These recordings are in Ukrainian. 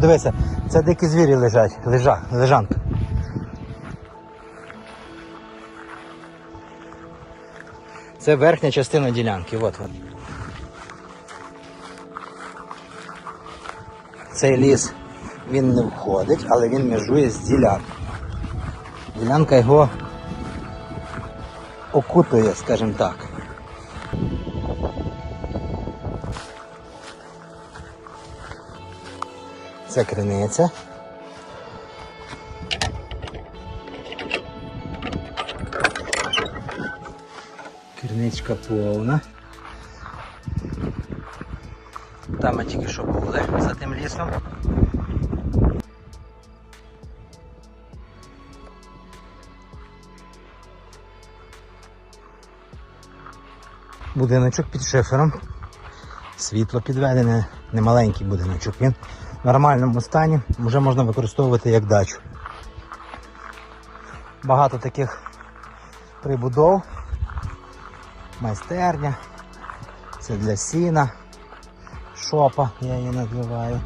Подивися, це дикі звірі лежать, лежа, лежанка. Це верхня частина ділянки, от от. Цей ліс він не входить, але він межує з ділянкою. Ділянка його окутує, скажімо так. Це криниця. Керничка повна. Там ми тільки що були за тим лісом. Будиночок під шифером. Світло підведене, немаленький будиночок. Він в нормальному стані, вже можна використовувати як дачу. Багато таких прибудов, майстерня, це для сіна, шопа, я її називаю.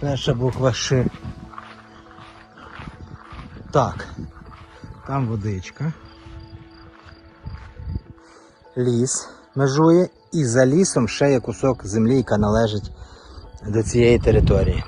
Перша буква Ш. Так, там водичка. Ліс межує і за лісом ще є кусок землі, яка належить до цієї території.